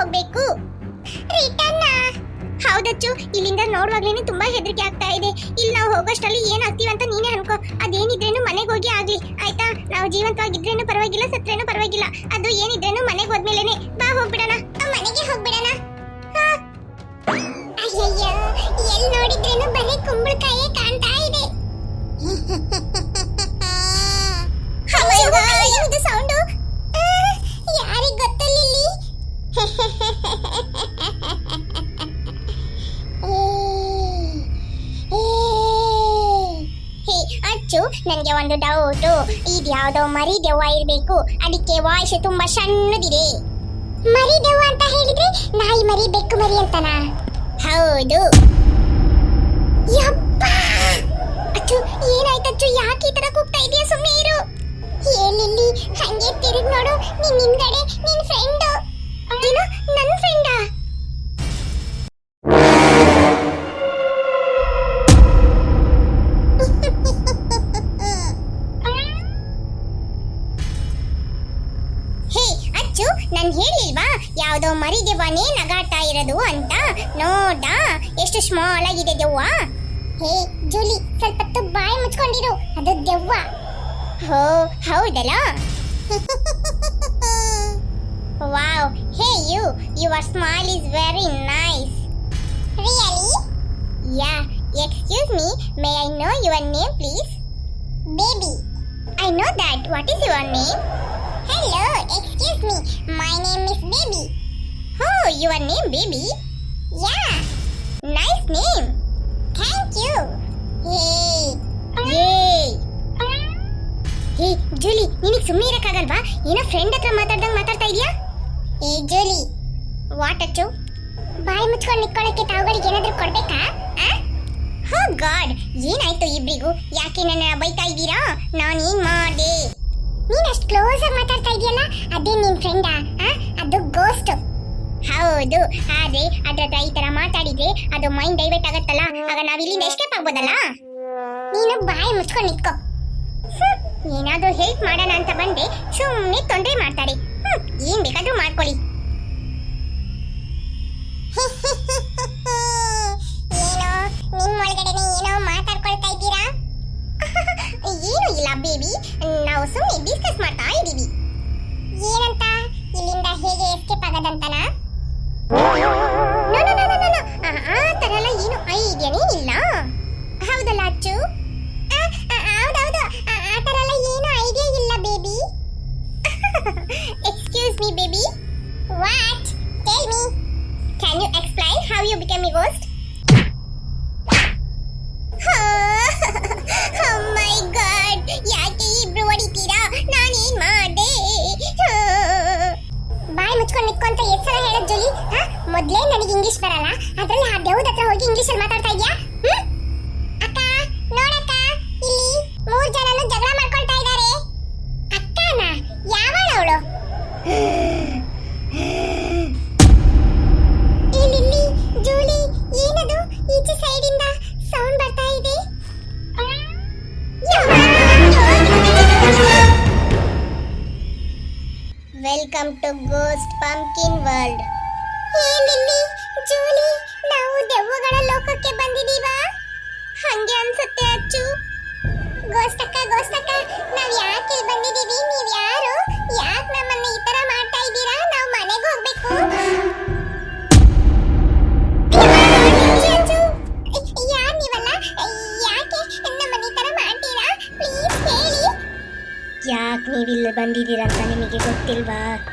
ಹೋಗ್ಬೇಕು ರಿಟರ್ನ್ ಹೌದಚ್ಚು ಇಲ್ಲಿಂದ ನೋಡುವಾಗ್ಲೇನೆ ತುಂಬಾ ಹೆದರಿಕೆ ಆಗ್ತಾ ಇದೆ ಇಲ್ಲಿ ನಾವು ಹೋಗೋಷ್ಟರಲ್ಲಿ ಏನಾಗ್ತೀವಿ ಅಂತ ನೀನೇ ಅನ್ಕೋ ಅದೇನಿದ್ರೇನು ಮನೆಗೆ ಹೋಗಿ ಆಗ್ಲಿ ಆಯ್ತಾ ನಾವು ಜೀವಂತವಾಗಿದ್ರೇನು ಪರವಾಗಿಲ್ಲ ಸತ್ರೇನು ಪರವಾಗಿಲ್ಲ ಅದು ಏನಿದ್ರೇನು ಮನೆಗೆ ಹೋದ್ಮೇಲೆನೆ ಬಾ ಹೋಗ್ಬಿಡೋಣ ಮನೆಗೆ ಹೋಗ್ಬಿಡೋಣ ಅಯ್ಯಯ್ಯ ಎಲ್ಲಿ ನೋಡಿದ್ರೇನು ಬರೀ ಕುಂಬಳಕಾಯೇ ಕಾಣ್ತಾ ಇದು ಸೌಂಡು ಅಚ್ಚು ನನಗೆ ಒಂದು ಡೌಟು ಇದ್ಯಾವುದೋ ಮರಿ ದೆವ್ವ ಇರಬೇಕು. ಅದಕ್ಕೆ ವಾಯ್ಸ್ ತುಂಬಾ ಸಣ್ಣದಿದೆ. ಮರಿ ದೆವ್ವ ಅಂತ ಹೇಳಿದ್ರೆ ನಾಯಿ ಮರಿ ಬೆಕ್ಕು ಮರಿ ಅಂತನಾ? ಹೌದು. ಯಪ್ಪಾ! ಯಾವುದೋ ಮರಿ ದೆವ್ವನೇ ನಗಾಡ್ತಾ ಇರೋದು ಅಂತ ನೋಡ ಎಷ್ಟು ಸ್ಮಾಲ್ ಆಗಿದೆ ದೆವ್ವ ಹೇ ಜೂಲಿ ಸ್ವಲ್ಪ ಹೊತ್ತು ಬಾಯಿ ಮುಚ್ಕೊಂಡಿರು ಅದು ದೆವ್ವ ಹೋ ಹೌದಲ್ಲ wow hey you your smile is very nice really yeah excuse me may I know your name please baby I know that what is your name Hello, excuse me. My name is Baby. Oh, your name Baby? Yeah. Nice name. Thank you. Hey. Yay. Hey Julie ನಿನಗೆ ಸುಮ್ಮನೆ ಇರೋಕ್ಕಾಗಲ್ವಾ? ಏನೋ friend ಹತ್ರ ಮಾತಾಡ್ದಂಗೆ ಮಾತಾಡ್ತಾ ಇದೀಯಾ? ಏ Julie what ಅಚ್ಚು? ಬಾಯಿ ಮುಚ್ಕೊಂಡು ನಿಕ್ಕೊಳ್ಳೋಕ್ಕೆ ತಾವುಗಳಿಗೆ ಏನಾದರೂ ಕೊಡ್ಬೇಕಾ? ಹೋ ಗಾಡ್ ಏನಾಯ್ತು ಇಬ್ರಿಗೂ? ಯಾಕೆ ನನ್ನ ಬೈತಾ ಇದ್ದೀರಾ? ನಾನು ಏನು ಮಾಡಿದೆ? ನೀನು ಅಷ್ಟು ಕ್ಲೋಸ್ ಆಗಿ ಮಾತಾಡ್ತಾ ಇದೆಯಲ್ಲ ಅದೇ ನಿನ್ನ ಫ್ರೆಂಡಾ ಅದು ಗೋಸ್ಟ್ ಹೌದು. ಆದ್ರೆ ಅದ್ರ ಹತ್ರ ಈ ತರ ಮಾತಾಡಿದ್ರೆ ಅದು ಮೈಂಡ್ ಡೈವರ್ಟ್ ಆಗತ್ತಲ್ಲ? ಆಗ ನಾವ್ ಇಲ್ಲಿಂದ ಎಸ್ಕೇಪ್ ಆಗ್ಬೋದಲ್ಲ? ನೀನು ಬಾಯಿ ಮುಚ್ಕೊಂಡು ನಿತ್ಕೋ. ಏನಾದ್ರು ಹೆಲ್ಪ್ ಮಾಡೋಣ ಅಂತ ಬಂದೆ ಸುಮ್ಮನೆ ತೊಂದರೆ ಮಾಡ್ತಾರೆ. ಏನ್ ಬೇಕಾದ್ರೂ ಮಾಡ್ಕೊಳ್ಳಿ. ಆ ಥರ ಎಲ್ಲ ಏನು ಐಡಿಯಾನೇ ಇಲ್ಲ. ಹೌದಲ್ಲ ಅಚ್ಚು? ಆ, ಆ, ಹೌದೌದು. ಆ ಆ ಥರ ಎಲ್ಲ ಏನು ಐಡಿಯಾ ಇಲ್ಲ baby. Excuse me baby. What tell me can you explain how you become a ghost my God ಯಾಕೆ ಇಬ್ರು ಹೊಡಿತೀರಾ? ನಾನೇನ್ ಮಾಡ್ದೆ? ಬಾಯಿ ಮುಚ್ಕೊಂಡು ನಿಕ್ಕೊಂತ ಎಷ್ಟು ಸಲ ಹೇಳೋದ್ ಜೋಲಿ? ಮೊದ್ಲೇ ನನಗೆ ಇಂಗ್ಲಿಷ್ ಬರಲ್ಲ. ಅದರಲ್ಲಿ ಆ ದೇವದ ಹತ್ರ ಹೋಗಿ ಇಂಗ್ಲಿಷ್ ಅಲ್ಲಿ ಮಾತಾಡ್ತಾ ಇದ್ಯಾ? ಅಕ್ಕ, ನೋಡಕ್ಕ, ಇಲ್ಲಿ ಮೂರ್ ಜನನು ಜಗಳ ಮಾಡ್ಕೊಳ್ತಾ ಇದ್ದಾರೆ ಅಕ್ಕನ? ಯಾವಳ ಅವಳು? ಇಲ್ಲಿ ಜೂಲಿ, ಏನದು? ಈಚೆ ಸೌಂಡ್ ಬರ್ತಾ ಇದೆ. Welcome to ghost pumpkin world Julie ನಾವು ಯಾಕೆ ಇಲ್ಲಿ ಬಂದಿದ್ದೀರಾ ಅಂತ ನಿಮಗೆ ಯಾಕೆ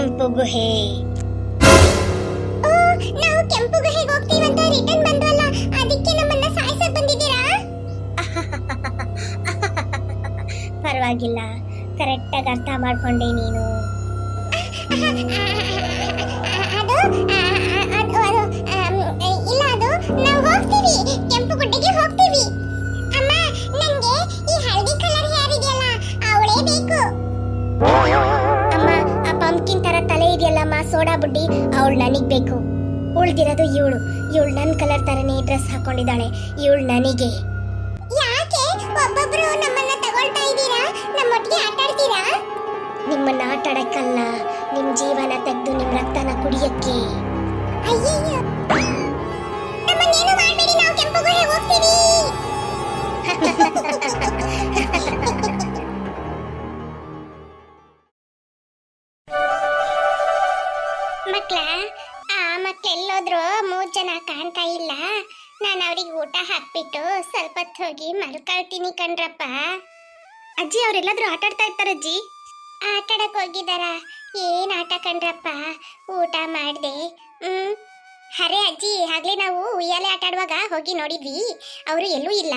ಕೆಂಪು ಗುಹೆ ನಾವು ಕೆಂಪು ಗುಹೆಗೆ ಹೋಗ್ತೀವಂತ ರಿಟರ್ನ್ ಬಂದ್ವಲ್ಲ ಅದಕ್ಕೆ ನಮ್ಮನ್ನ ಸಾಯಿಸಕ್ ಬಂದಿದ್ದೀರಾ? ಪರವಾಗಿಲ್ಲ ಕರೆಕ್ಟಾಗಿ ಅರ್ಥ ಮಾಡ್ಕೊಂಡೆ ನೀನು. ಡ್ರೆಸ್ ಹಾಕೊಂಡಿದ್ದಾಳೆ. ಇವಳು ನನಗೆ. ಯಾಕೆ? ನಮ್ಮನ್ನ ತಗೊಳ್ತಾ ಇದ್ದೀರಾ? ನಮ್ಮೊಟ್ಟಿಗೆ ಆಟ ಆಡ್ತೀರಾ ನಿಮ್ಮನ್ನ ಆಟ ಆಡಕ್ಕಲ್ಲ ನಿಮ್ ಜೀವನ ತೆಗೆದು ನಿಮ್ ರಕ್ತನ ಕುಡಿಯಕ್ಕೆ. ಅಯ್ಯಯ್ಯೋ. ನಮ್ಮನ್ನೇನು ಮಾಡಬೇಡಿ. ನಾವು ಕೆಂಪುಗುಹೆ ಹೋಗ್ತೀವಿ. ಅಜ್ಜಿ, ಅವರೆಲ್ಲಾದ್ರೂ ಆಟ ಆಡ್ತಾ ಇರ್ತಾರ ಅಜ್ಜಿ? ಆಟಾಡಕ್ ಹೋಗಿದಾರ. ಏನ್ ಆಟ ಕಂಡ್ರಪ್ಪ ಊಟ ಮಾಡ್ದೆ. ಹ್ಮ್? ಅರೆ ಅಜ್ಜಿ, ಆಗ್ಲೇ ನಾವು ಉಯ್ಯಾಲೆ ಆಟ ಆಡುವಾಗ ಹೋಗಿ ನೋಡಿದ್ವಿ. ಅವರು ಎಲ್ಲೂ ಇಲ್ಲ?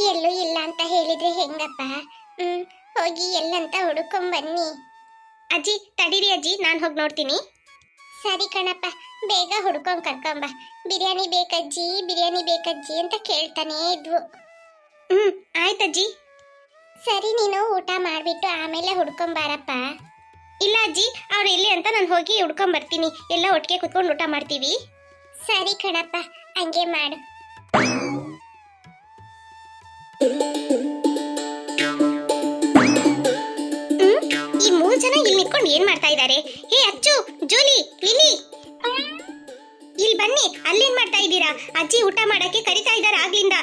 ಎಲ್ಲೂ ಇಲ್ಲ ಅಂತ ಹೇಳಿದ್ರೆ ಹೆಂಗಪ್ಪ? ಹ್ಮ್, ಹೋಗಿ ಎಲ್ಲಂತ ಹುಡುಕೊಂಡ್ ಬನ್ನಿ. ಅಜ್ಜಿ, ತಡೀರಿ ಅಜ್ಜಿ, ನಾನ್ ಹೋಗಿ ನೋಡ್ತೀನಿ. ಸರಿ ಕಣಪ್ಪ, ಬೇಗ ಹುಡ್ಕೊಂಡ್ ಕರ್ಕೊಂಬ ಬಿರಿಯಾನಿ ಬೇಕಜ್ಜಿ ಬಿರಿಯಾನಿ ಬೇಕಜ್ಜಿ ಅಂತ ಕೇಳ್ತಾನೇ ಇದ್ವು. ಹ್ಮ್, ಆಯ್ತಜ್ಜಿ. ಸರಿ, ನೀನು ಊಟ ಮಾಡಿಬಿಟ್ಟು ಆಮೇಲೆ ಹುಡ್ಕೊಂಬಾರಪ್ಪ ಇಲ್ಲ ಅಜ್ಜಿ, ಅವ್ರು ಇಲ್ಲಿ ಅಂತ ನಾನು ಹೋಗಿ ಹುಡ್ಕೊಂಬರ್ತೀನಿ ಎಲ್ಲ ಒಟ್ಟಿಗೆ ಕುತ್ಕೊಂಡು ಊಟ ಮಾಡ್ತೀವಿ. ಸರಿ ಕಣಪ್ಪ, ಹಂಗೆ ಮಾಡು. ಈ ಮೂರು ಜನ ಇಲ್ಲಿ ನಿಂತ್ಕೊಂಡು ಏನ್ ಮಾಡ್ತಾ ಇದ್ದಾರೆ? ಹೇ ಅಚ್ಚು, ಜೂಲಿ ಲಿಲಿ ಇಲ್ಲಿ ಬನ್ನಿ, ಅಲ್ಲೇನ್ ಮಾಡ್ತಾ ಇದ್ದೀರಾ? ಅಜ್ಜಿ ಊಟ ಮಾಡಕ್ಕೆ ಕರಿತಾ ಇದ್ದಾರೆ ಆಗ್ಲಿಂದ.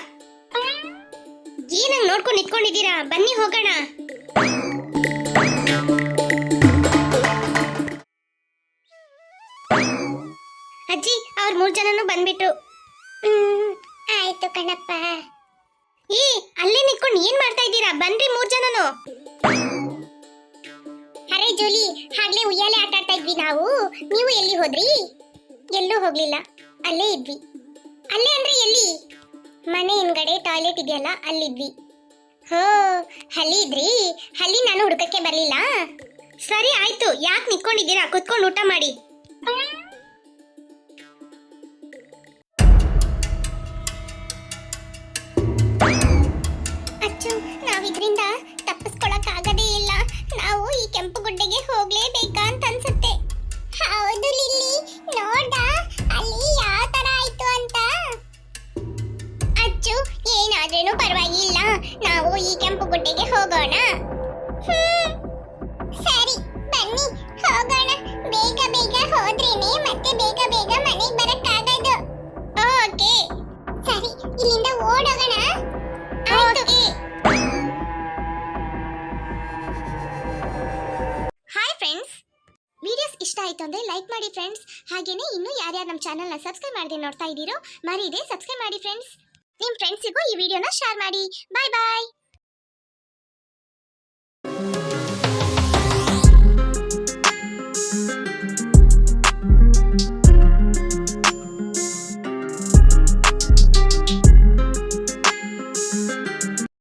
ಏನಂಗ್ ನೋಡ್ಕೊಂಡು ನಿಂತ್ಕೊಂಡಿದ್ದೀರಾ? ಬನ್ನಿ ಹೋಗೋಣ. ಅಜ್ಜಿ, ಅವ್ರ ಮೂರ್ ಜನನು ಬಂದ್ಬಿಟ್ರು. ಆಯ್ತು ಕಣಪ್ಪ. ಏ, ಅಲ್ಲೇ ನಿಂತ್ಕೊಂಡು ಏನ್ ಮಾಡ್ತಾ ಇದ್ದೀರಾ? ಬನ್ರಿ ಮೂರ್ ಜನನು. ಅರೆ ಜೋಲಿ ಹಾಗ್ಲೇ ಉಯ್ಯಾಲೆ ಆಟ ಆಡ್ತಾ ಇದ್ವಿ ನಾವು. ನೀವು ಎಲ್ಲಿ ಹೋದ್ರಿ? ಎಲ್ಲೂ ಹೋಗ್ಲಿಲ್ಲ. ಅಲ್ಲೇ ಇದ್ವಿ. ಅಲ್ಲೇ ಅಂದ್ರೆ ಎಲ್ಲಿ? ಮನೆ ಹಿಂದ್ಗಡೆ ಟಾಯ್ಲೆಟ್ ಇದೆಯಲ್ಲ, ಅಲ್ಲಿದ್ವಿ. ಹೋ ಅಲ್ಲಿ ಇದ್ರಿ? ಅಲ್ಲಿ ನಾನು ಹುಡುಕಕ್ಕೆ ಬರಲಿಲ್ಲ? ಸರಿ ಆಯ್ತು, ಯಾಕೆ ನಿಂತ್ಕೊಂಡಿದ್ದೀರಾ? ಕುತ್ಕೊಂಡು ಊಟ ಮಾಡಿ. ಅಚ್ಚು, ನಾವಿದ್ರಿಂದ ಪರವಾಗಿಲ್ಲ ನಾವು ಈ ಕೆಂಪು ಗುಡ್ಡೆಗೆ ಹೋಗೋಣ. ಸರಿ ಬನ್ನಿ ಹೋಗೋಣ. ಬೇಗ ಬೇಗ ಹೋದ್ರೇನೆ ಮತ್ತೆ ಬೇಗ ಬೇಗ ಮನೆಗೆ ಬರಕ್ಕಾಗದು. ಓಕೆ. ಸರಿ ಇಲ್ಲಿಂದ ಓಡೋಗೋಣ. ಓಕೆ. ಹಾಯ್ ಫ್ರೆಂಡ್ಸ್ ವಿಡಿಯೋಸ್ ಇಷ್ಟ ಆಯ್ತು ಅಂದ್ರೆ ಲೈಕ್ ಮಾಡಿ ಫ್ರೆಂಡ್ಸ್ ಹಾಗೇನೆ ಇನ್ನೂ ಯಾರ್ಯಾರು ನಮ್ಮ ಚಾನಲ್ನ ಸಬ್ಸ್ಕ್ರೈಬ್ ಮಾಡದೆ ನೋಡ್ತಾ ಇದ್ದೀರೋ ಮರೀದೆ ಸಬ್ಸ್ಕ್ರೈಬ್ ಮಾಡಿ ಫ್ರೆಂಡ್ಸ್ ನಿಮ್ಮ ಫ್ರೆಂಡ್ಸಿಗೂ ಈ ವಿಡಿಯೋನ ಶೇರ್ ಮಾಡಿ. ಬಾಯ್ ಬಾಯ್